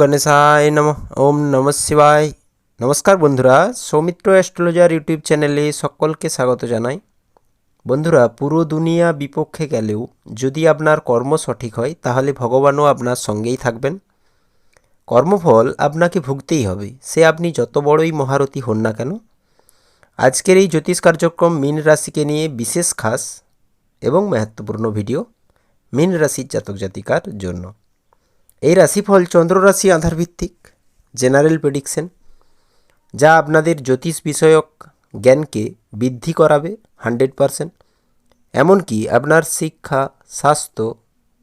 গণেশায় নম ওম নম শিবায় নমস্কার বন্ধুরা সৌমিত্র অ্যাস্ট্রোলজার ইউটিউব চ্যানেলে সকলকে স্বাগত জানাই। বন্ধুরা, পুরো দুনিয়া বিপক্ষে গেলেও যদি আপনার কর্ম সঠিক হয়, তাহলে ভগবানও আপনার সঙ্গেই থাকবেন। কর্মফল আপনাকে ভুগতেই হবে, সে আপনি যত বড়ই মহারথী হন না কেন। আজকের এই জ্যোতিষ কার্যক্রম মিন রাশিকে নিয়ে বিশেষ খাস এবং মাহাত্মপূর্ণ ভিডিও মিন রাশির জাতক জাতিকার জন্য। এই রাশিফল চন্দ্র রাশি আধার ভিত্তিক জেনারেল প্রেডিকশন, যা আপনাদের জ্যোতিষ বিষয়ক জ্ঞানকে বৃদ্ধি করাবে হান্ড্রেড পারসেন্ট, এমনকি আপনার শিক্ষা, স্বাস্থ্য,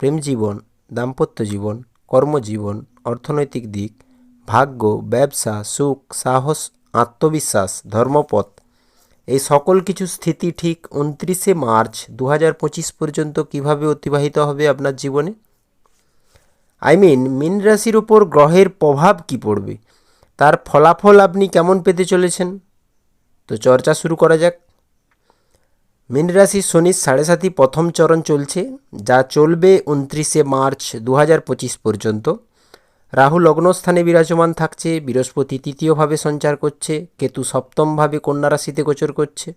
প্রেম জীবন, দাম্পত্য জীবন, কর্মজীবন, অর্থনৈতিক দিক, ভাগ্য, ব্যবসা, সুখ, সাহস, আত্মবিশ্বাস, ধর্মপথ, এই সকল কিছু স্থিতি ঠিক উনত্রিশে মার্চ দু হাজার পঁচিশ পর্যন্ত কীভাবে অতিবাহিত হবে আপনার জীবনে? আই মিন মীন রাশির ওপর গ্রহের প্রভাব কি পড়বে? তার ফলাফল আপনি কেমন পেতে চলেছেন? তো চর্চা শুরু করা যাক। মীন রাশির শনির সাড়ে সাতি প্রথম চরণ চলছে, যা চলবে উনত্রিশে মার্চ দু হাজার পঁচিশ পর্যন্ত। রাহু লগ্নস্থানে বিরাজমান থাকছে, বৃহস্পতি তৃতীয়ভাবে সঞ্চার করছে, কেতু সপ্তমভাবে কন্যা রাশিতে গোচর করছে।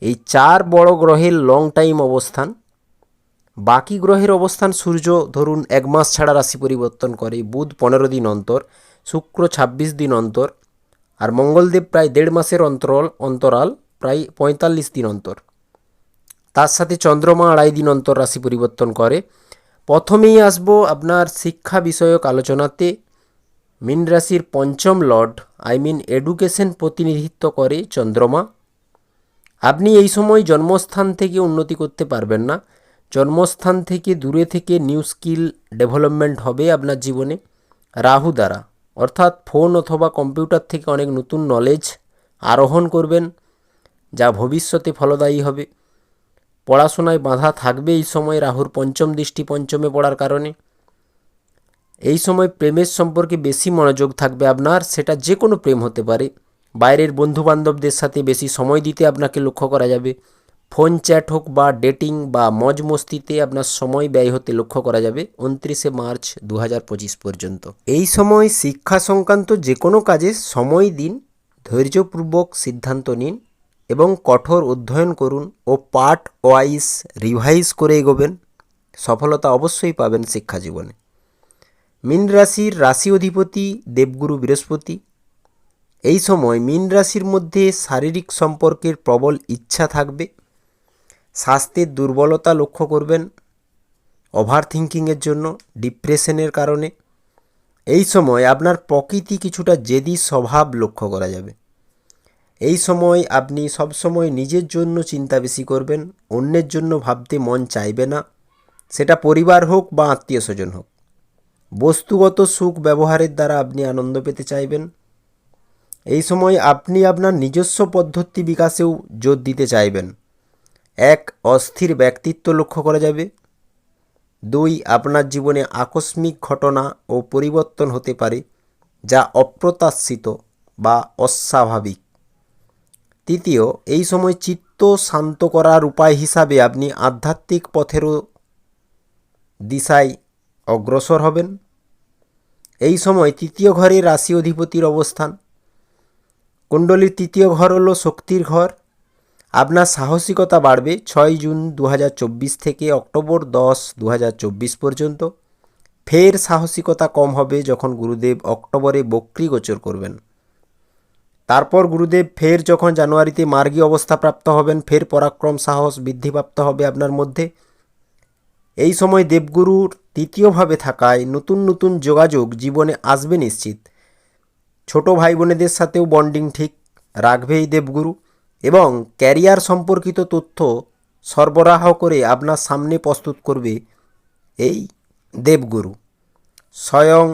এই চার বড় গ্রহের লং টাইম অবস্থান। বাকি গ্রহের অবস্থান সূর্য, ধরুন, এক মাস ছাড়া রাশি পরিবর্তন করে, বুধ পনেরো দিন অন্তর, শুক্র ছাব্বিশ দিন অন্তর, আর মঙ্গলদেব প্রায় দেড় মাসের অন্তরাল অন্তরাল, প্রায় পঁয়তাল্লিশ দিন অন্তর। তার সাথে চন্দ্রমা আড়াই দিন অন্তর রাশি পরিবর্তন করে। প্রথমেই আসব আপনার শিক্ষা বিষয়ক আলোচনাতে। মীন রাশির পঞ্চম লর্ড, আই মিন এডুকেশন প্রতিনিধিত্ব করে চন্দ্রমা। আপনি এই সময় জন্মস্থান থেকে উন্নতি করতে পারবেন না। জন্মস্থান থেকে দূরে থেকে নিউ স্কিল ডেভেলপমেন্ট হবে আপনার জীবনে। রাহু দ্বারা। অর্থাৎ ফোন অথবা কম্পিউটার থেকে অনেক নতুন নলেজ আরোহণ করবেন, যা ভবিষ্যতে ফলদায়ী হবে। পড়াশোনায় বাধা থাকবে এই সময় রাহুর পঞ্চম দৃষ্টি পঞ্চমে পড়ার কারণে। এই সময় প্রেমের সম্পর্কে বেশি মনোযোগ থাকবে আপনার, সেটা যে কোনো প্রেম হতে পারে। বাইরের বন্ধুবান্ধবদের সাথে বেশি সময় দিতে আপনাকে লক্ষ্য করা যাবে। ফোন চ্যাট হোক বা ডেটিং বা মজ মস্তিতে আপনার সময় ব্যয় হতে লক্ষ্য করা যাবে উনত্রিশে মার্চ দু হাজার পঁচিশ পর্যন্ত। এই সময় শিক্ষা সংক্রান্ত যে কোনো কাজে সময় দিন, ধৈর্যপূর্বক সিদ্ধান্ত নিন এবং কঠোর অধ্যয়ন করুন ও পার্ট ওয়াইজ রিভাইজ করে এগোবেন। সফলতা অবশ্যই পাবেন শিক্ষা জীবনে। মীন রাশির রাশি অধিপতি দেবগুরু বৃহস্পতি। এই সময় মীন রাশির মধ্যে শারীরিক সম্পর্কের প্রবল ইচ্ছা থাকবে। স্বাস্থ্যের দুর্বলতা লক্ষ্য করবেন ওভার থিঙ্কিংয়ের জন্য, ডিপ্রেশনের কারণে। এই সময় আপনার প্রকৃতি কিছুটা জেদি স্বভাব লক্ষ্য করা যাবে। এই সময় আপনি সবসময় নিজের জন্য চিন্তা বেশি করবেন, অন্যের জন্য ভাবতে মন চাইবে না। সেটা পরিবার হোক বা আত্মীয় স্বজন হোক। বস্তুগত সুখ ব্যবহারের দ্বারা আপনি আনন্দ পেতে চাইবেন। এই সময় আপনি আপনার নিজস্ব পদ্ধতি বিকাশেও জোর দিতে চাইবেন। এক অস্থির ব্যক্তিত্ব লক্ষ্য করা যাবে। দুই, আপনার জীবনে আকস্মিক ঘটনা ও পরিবর্তন হতে পারে যা অপ্রত্যাশিত বা অস্বাভাবিক। তৃতীয়, এই সময় চিত্ত শান্ত করার উপায় হিসাবে আপনি আধ্যাত্মিক পথেরও দিশায় অগ্রসর হবেন। এই সময় তৃতীয় ঘরে রাশি অধিপতির অবস্থান। কুণ্ডলীর তৃতীয় ঘর হলো শক্তির ঘর। আপনার সাহসিকতা বাড়বে ছয় জুন দু হাজার চব্বিশ থেকে অক্টোবর দশ দু পর্যন্ত। ফের সাহসিকতা কম হবে যখন গুরুদেব অক্টোবরে বক্রি গোচর করবেন। তারপর গুরুদেব ফের যখন জানুয়ারিতে মার্গী অবস্থা প্রাপ্ত হবেন, ফের পরাক্রম সাহস বৃদ্ধিপ্রাপ্ত হবে আপনার মধ্যে। এই সময় দেবগুরুর তৃতীয়ভাবে থাকায় নতুন নতুন যোগাযোগ জীবনে আসবে নিশ্চিত। ছোট ভাই বোনেদের সাথেও বন্ডিং ঠিক রাখবে এই দেবগুরু। এবং ক্যারিয়ার সম্পর্কিত তথ্য সরবরাহ করে আপনার সামনে প্রস্তুত করবে এই দেবগুরু। স্বয়ং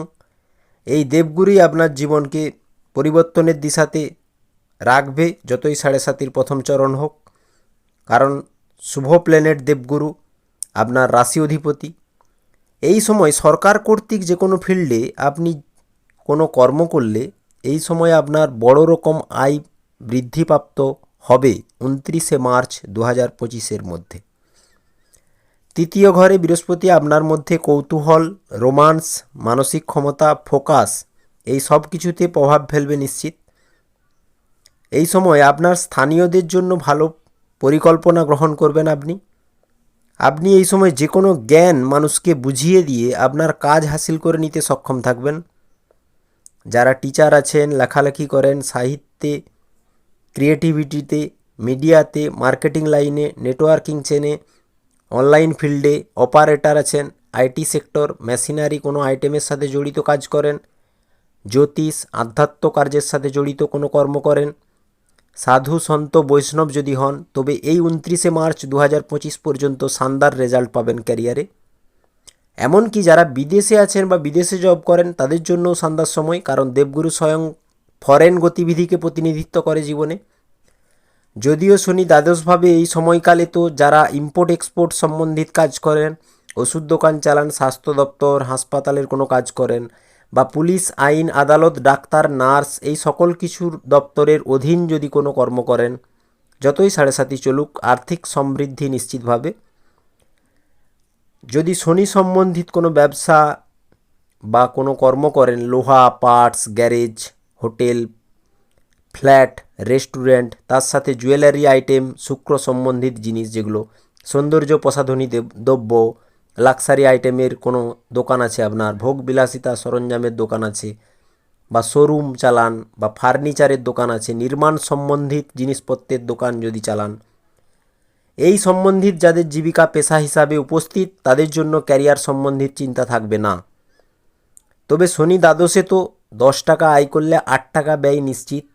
এই দেবগুরুই আপনার জীবনকে পরিবর্তনের দিশাতে রাখবে যতই সাড়ে সাতির প্রথম চরণ হোক। কারণ শুভ প্ল্যানেট দেবগুরু আপনার রাশি অধিপতি। এই সময় সরকার কর্তৃক যে কোনো ফিল্ডে আপনি কোনো কর্ম করলে এই সময় আপনার বড় রকম আয় বৃদ্ধিপ্রাপ্ত হবে উনত্রিশে মার্চ দু হাজার পঁচিশের মধ্যে। তৃতীয় ঘরে বৃহস্পতি আপনার মধ্যে কৌতূহল, রোমান্স, মানসিক ক্ষমতা, ফোকাস, এই সব কিছুতে প্রভাব ফেলবে নিশ্চিত। এই সময় আপনার স্থানীয়দের জন্য ভালো পরিকল্পনা গ্রহণ করবেন আপনি। আপনি এই সময় যে কোনো জ্ঞান মানুষকে বুঝিয়ে দিয়ে আপনার কাজ হাসিল করে নিতে সক্ষম থাকবেন। যারা টিচার আছেন, লেখালেখি করেন, সাহিত্যে ক্রিয়েটিভিটিতে, মিডিয়াতে, মার্কেটিং লাইনে, নেটওয়ার্কিং চেনে, অনলাইন ফিল্ডে অপারেটর আছেন, আইটি সেক্টর, মেশিনারি কোনো আইটেমের সাথে জড়িত কাজ করেন, জ্যোতিষ, আধ্যাত্ম কার্যের সাথে জড়িত কোনো কর্ম করেন, সাধু সন্ত বৈষ্ণব যদি হন, তবে এই উনত্রিশে মার্চ দু পর্যন্ত শানদার রেজাল্ট পাবেন ক্যারিয়ারে। এমনকি যারা বিদেশে আছেন বা বিদেশে জব করেন, তাদের জন্যও শানদার সময়, কারণ দেবগুরু স্বয়ং ফরেন গতিবিধিকে প্রতিনিধিত্ব করে জীবনে। যদিও শনি দ্বাদশভাবে এই সময়কালে তো যারা ইম্পোর্ট এক্সপোর্ট সম্বন্ধিত কাজ করেন, ওষুধ দোকান চালান, স্বাস্থ্য দপ্তর, হাসপাতালের কোনো কাজ করেন বা পুলিশ, আইন, আদালত, ডাক্তার, নার্স এই সকল কিছুর দপ্তরের অধীন যদি কোনো কর্ম করেন, যতই সাড়ে সাতি চলুক, আর্থিক সমৃদ্ধি নিশ্চিতভাবে। যদি শনি সম্বন্ধিত কোনো ব্যবসা বা কোনো কর্ম করেন, লোহা parts garage hotel, flat, restaurant, তার সাথে জুয়েলারি আইটেম, শুক্র সম্বন্ধিত জিনিস যেগুলো, সৌন্দর্য প্রসাধনী দ্রব্য, লাক্সারি আইটেমের কোনো দোকান আছে আপনার? ভোগ বিলাসিতা সরঞ্জামের দোকান আছে বা শোরুম চালান বা ফার্নিচারের দোকান আছে, নির্মাণ সম্বন্ধিত জিনিসপত্রের দোকান যদি চালান। এই সম্বন্ধিত যাদের জীবিকা পেশা হিসাবে উপস্থিত, তাদের জন্য ক্যারিয়ার সম্বন্ধিত চিন্তা থাকবে না। তবে শনি দ্বাদশে তো দশ টাকা আয় করলে আট টাকা ব্যয় নিশ্চিত।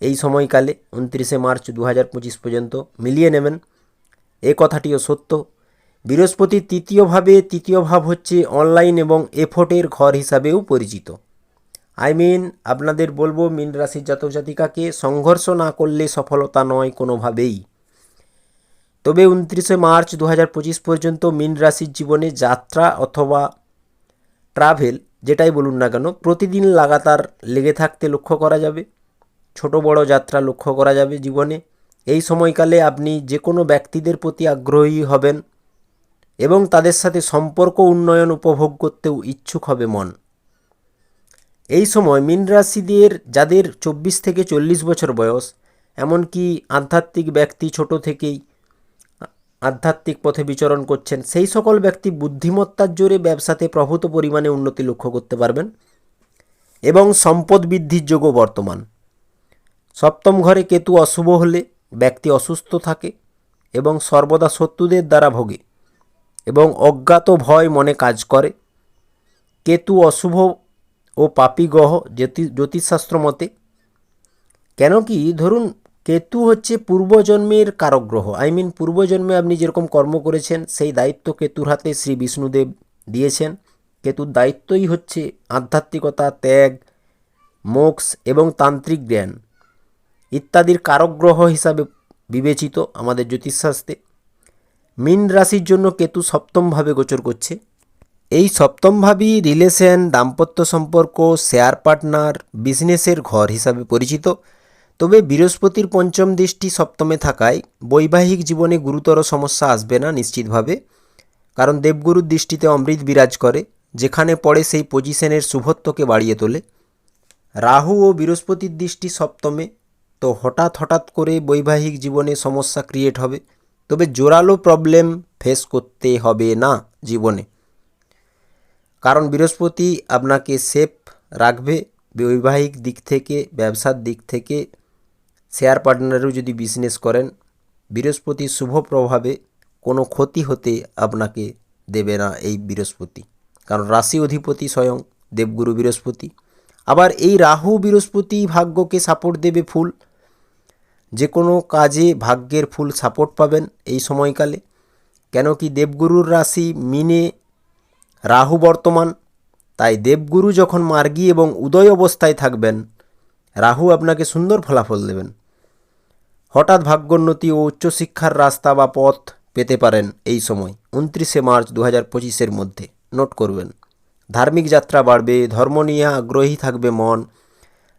এই সময়কালে উনত্রিশে মার্চ দু হাজার পঁচিশ পর্যন্ত মিলিয়ে নেবেন। এ কথাটিও সত্য। বৃহস্পতি তৃতীয়ভাবে তৃতীয় ভাব হচ্ছে অনলাইন এবং এফোর্টের ঘর হিসাবেও পরিচিত। আই মিন, আপনাদের বলব, মিন রাশির জাতক জাতিকাকে সংঘর্ষ না করলে সফলতা নয় কোনোভাবেই। তবে উনত্রিশে মার্চ দু হাজার পঁচিশ পর্যন্ত মিন রাশির জীবনে যাত্রা অথবা ট্রাভেল যেটাই বলুন না কেন, প্রতিদিন লাগাতার লেগে থাকতে লক্ষ্য করা যাবে, ছোট বড় যাত্রা লক্ষ্য করা যাবে জীবনে। এই সময়কালে আপনি যে কোনো ব্যক্তিদের প্রতি আগ্রহী হবেন এবং তাদের সাথে সম্পর্ক উন্নয়ন উপভোগ করতেও ইচ্ছুক হবে মন। এই সময় মীন রাশিদের যাদের চব্বিশ থেকে চল্লিশ বছর বয়স, এমনকি আধ্যাত্মিক ব্যক্তি ছোট থেকেই আধ্যাত্মিক পথে বিচরণ করছেন, সেই সকল ব্যক্তি বুদ্ধিমত্তার জোরে ব্যবসাতে প্রভূত পরিমাণে উন্নতি লক্ষ্য করতে পারবেন এবং সম্পদ বৃদ্ধির যোগও বর্তমান। সপ্তম ঘরে কেতু অশুভ হলে ব্যক্তি অসুস্থ থাকে এবং সর্বদা শত্রুদের দ্বারা ভোগে এবং অজ্ঞাত ভয় মনে কাজ করে। কেতু অশুভ ও পাপী গ্রহ জ্যোতি জ্যোতিষশাস্ত্র মতে, কেন কি ধরুন কেতু হচ্ছে পূর্বজন্মের কারগ্রহ আই মিন পূর্বজন্মে আপনি যেরকম কর্ম করেছেন, সেই দায়িত্ব কেতুর হাতে শ্রী বিষ্ণুদেব দিয়েছেন। কেতুর দায়িত্বই হচ্ছে আধ্যাত্মিকতা, ত্যাগ, মোক্ষ এবং তান্ত্রিক জ্ঞান ইত্যাদির কারক গ্রহ হিসাবে বিবেচিত আমাদের জ্যোতিষশাস্ত্রে। মীন রাশির জন্য কেতু সপ্তমভাবে গোচর করছে। এই সপ্তমভাবী রিলেশন দাম্পত্য সম্পর্ক শেয়ার পার্টনার বিজনেসের ঘর হিসাবে পরিচিত। তবে বৃহস্পতির পঞ্চম দৃষ্টি সপ্তমে থাকায় বৈবাহিক জীবনে গুরুতর সমস্যা আসবে না নিশ্চিতভাবে, কারণ দেবগুরুর দৃষ্টিতে অমৃত বিরাজ করে, যেখানে পড়ে সেই পজিশনের শুভত্বকে বাড়িয়ে তোলে। রাহু ও বৃহস্পতির দৃষ্টি সপ্তমে, তো হঠাৎ হঠাৎ করে বৈবাহিক জীবনে সমস্যা ক্রিয়েট হবে। তবে জোরালো প্রবলেম ফেস করতে হবে না জীবনে। কারণ বৃহস্পতি আপনাকে সেফ রাখবে বৈবাহিক দিক থেকে, ব্যবসার দিক থেকে শেয়ার পার্টনারেও যদি বিজনেস করেন বৃহস্পতির শুভ প্রভাবে কোনো ক্ষতি হতে আপনাকে দেবে না এই বৃহস্পতি। কারণ রাশি অধিপতি স্বয়ং দেবগুরু বৃহস্পতি। আবার এই রাহু বৃহস্পতি ভাগ্যকে সাপোর্ট দেবে ফুল। যে কোনো কাজে ভাগ্যের ফুল সাপোর্ট পাবেন এই সময়কালে। কেন কি দেবগুরুর রাশি মিনে রাহু বর্তমান, তাই দেবগুরু যখন মার্গী এবং উদয় অবস্থায় থাকবেন, রাহু আপনাকে সুন্দর ফলাফল দেবেন। হঠাৎ ভাগ্যোন্নতি ও উচ্চশিক্ষার রাস্তা বা পথ পেতে পারেন এই সময়। উনত্রিশে মার্চ দু হাজার পঁচিশের মধ্যে। নোট করবেন। ধার্মিক যাত্রা বাড়বে, ধর্ম নিয়ে আগ্রহী থাকবে মন,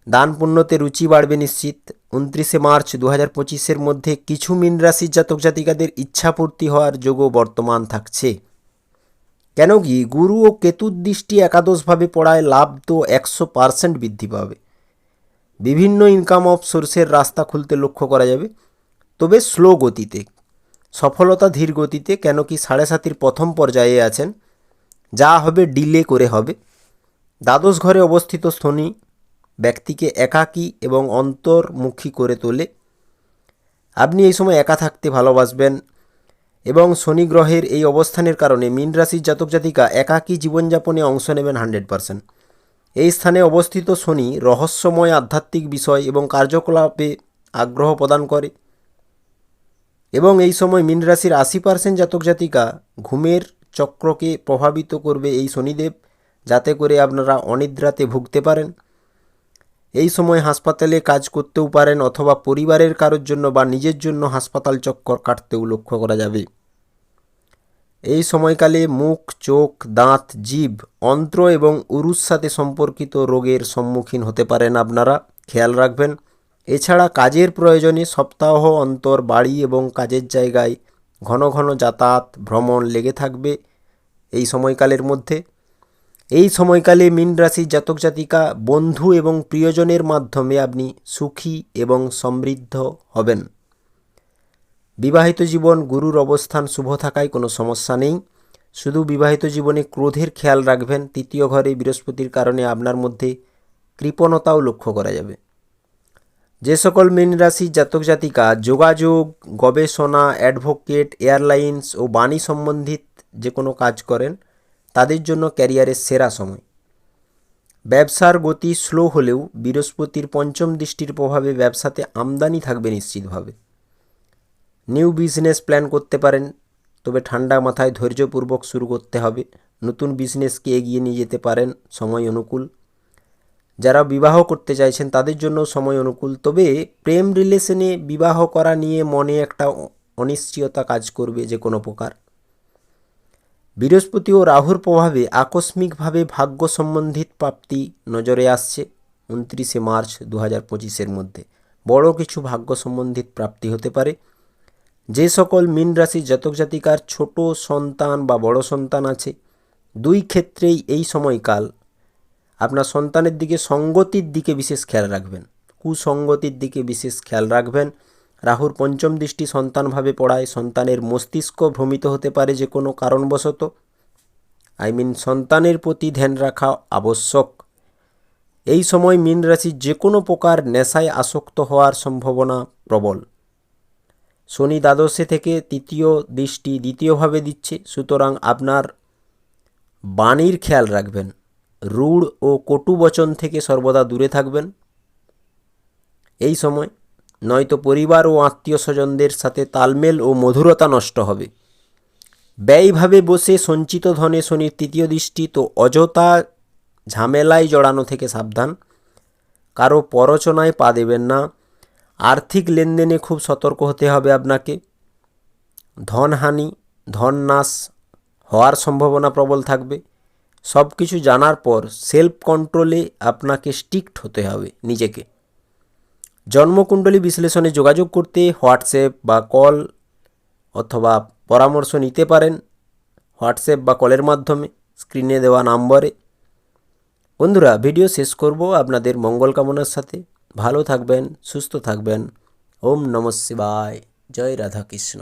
দান পুণ্যতে রুচি বাড়বে নিশ্চিত। উনত্রিশে মার্চ দু হাজার পঁচিশের মধ্যে কিছু মীন রাশির জাতক জাতিকাদের ইচ্ছাপূর্তি হওয়ার যোগও বর্তমান থাকছে। কেন কি, গুরু ও কেতুর দৃষ্টি একাদশভাবে পড়ায় লাভ তো একশো পার্সেন্ট বৃদ্ধি পাবে। বিভিন্ন ইনকাম অফ সোর্সের রাস্তা খুলতে লক্ষ্য করা যাবে। তবে স্লো গতিতে, সফলতা ধীর গতিতে কেন কি সাড়ে সাতির প্রথম পর্যায়ে আছেন, যা হবে ডিলে করে হবে। দ্বাদশ ঘরে অবস্থিত শনি ব্যক্তিকে একাকী এবং অন্তর্মুখী করে তোলে। আপনি এই সময় একা থাকতে ভালোবাসবেন এবং শনি গ্রহের এই অবস্থানের কারণে মীন রাশির জাতক জাতিকা একাকী জীবনযাপনে অংশ নেবেন হান্ড্রেড পারসেন্ট এই স্থানে অবস্থিত শনি রহস্যময় আধ্যাত্মিক বিষয় এবং কার্যকলাপে আগ্রহ প্রদান করে এবং এই সময় মীন রাশির আশি পার্সেন্ট জাতক জাতিকা ঘুমের চক্রকে প্রভাবিত করবে এই শনিদেব, যাতে করে আপনারা অনিদ্রাতে ভুগতে পারেন। এই সময় হাসপাতালে কাজ করতেও পারেন অথবা পরিবারের কারোর জন্য বা নিজের জন্য হাসপাতাল চক্কর কাটতেও লক্ষ্য করা যাবে। এই সময়কালে মুখ, চোখ, দাঁত জীব অন্ত্র এবং উরুর সাথে সম্পর্কিত রোগের সম্মুখীন হতে পারেন আপনারা। খেয়াল রাখবেন, এছাড়া কাজের প্রয়োজনে সপ্তাহ অন্তর বাড়ি এবং কাজের জায়গায় ঘন ঘন যাতায়াত, ভ্রমণ লেগে থাকবে এই সময়কালের মধ্যে। এই সময়কালে মীন রাশির জাতক জাতিকা, বন্ধু এবং প্রিয়জনের মাধ্যমে আপনি সুখী এবং সমৃদ্ধ হবেন। বিবাহিত জীবন গুরুর অবস্থান শুভ থাকায় কোনো সমস্যা নেই। শুধু বিবাহিত জীবনে ক্রোধের খেয়াল রাখবেন, তৃতীয় ঘরে বৃহস্পতির কারণে আপনার মধ্যে কৃপণতাও লক্ষ্য করা যাবে। যে সকল মীন রাশির জাতক, জাতিকা, যোগাযোগ, গবেষণা, অ্যাডভোকেট, এয়ারলাইন্স ও বাণী সম্বন্ধিত যে কোনো কাজ করেন, তাদের জন্য ক্যারিয়ারের সেরা সময়। ব্যবসার গতি স্লো হলেও বৃহস্পতির পঞ্চম দৃষ্টির প্রভাবে ব্যবসাতে আমদানি থাকবে নিশ্চিতভাবে। নিউ বিজনেস প্ল্যান করতে পারেন, তবে ঠান্ডা মাথায় ধৈর্যপূর্বক শুরু করতে হবে। নতুন বিজনেসকে এগিয়ে নিয়ে যেতে পারেন সময় অনুকূল। যারা বিবাহ করতে চাইছেন তাদের জন্য সময় অনুকূল, তবে প্রেম রিলেশনে বিবাহ করা নিয়ে মনে একটা অনিশ্চয়তা কাজ করবে যে কোনো প্রকার। বৃহস্পতি ও রাহুর প্রভাবে আকস্মিকভাবে ভাগ্য সম্বন্ধিত প্রাপ্তি নজরে আসছে উনত্রিশে মার্চ দু হাজার পঁচিশের মধ্যে। বড় কিছু ভাগ্য সম্বন্ধিত প্রাপ্তি হতে পারে। যে সকল মীন রাশি জাতক জাতিকার ছোট সন্তান বা বড় সন্তান আছে, দুই ক্ষেত্রেই এই সময়কাল আপনার সন্তানের দিকে সঙ্গতির দিকে বিশেষ খেয়াল রাখবেন। কুসঙ্গতির দিকে বিশেষ খেয়াল রাখবেন। রাহুর পঞ্চম দৃষ্টি সন্তানভাবে পড়ায়, সন্তানের মস্তিষ্ক ভ্রমিত হতে পারে যে কোনো কারণবশত। আই মিন সন্তানের প্রতি ধ্যান রাখা আবশ্যক। এই সময় মীন রাশির যে কোনো প্রকার নেশায় আসক্ত হওয়ার সম্ভাবনা প্রবল। শনি দ্বাদশে থেকে তৃতীয় দৃষ্টি দ্বিতীয়ভাবে দিচ্ছে। সুতরাং আপনার বাণীর খেয়াল রাখবেন। রূঢ় ও কটু বচন থেকে সর্বদা দূরে থাকবেন। এই সময় নয়তো পরিবার ও আত্মীয় স্বজনদের সাথে তালমেল ও মধুরতা নষ্ট হবে। ব্যয়ভাবে বসে সঞ্চিত ধনে শনির তৃতীয় দৃষ্টি তো অযথা ঝামেলায় জড়ানো থেকে সাবধান। কারও পরচনায় পা দেবেন না। আর্থিক লেনদেনে খুব সতর্ক হতে হবে আপনাকে। ধনহানি ধন নাশ হওয়ার সম্ভাবনা প্রবল থাকবে। সব কিছু জানার পর সেলফ কন্ট্রোলে আপনাকে স্ট্রিক্ট হতে হবে নিজেকে। জন্মকুণ্ডলী বিশ্লেষণে যোগাযোগ করতে হোয়াটসঅ্যাপ বা কল অথবা পরামর্শ নিতে পারেন হোয়াটসঅ্যাপ বা কলের মাধ্যমে, স্ক্রিনে দেওয়া নম্বরে। বন্ধুরা, ভিডিও শেষ করব। আপনাদের মঙ্গল কামনার সাথে। ভালো থাকবেন সুস্থ থাকবেন। ওম নম শিবায়। জয় রাধাকৃষ্ণ।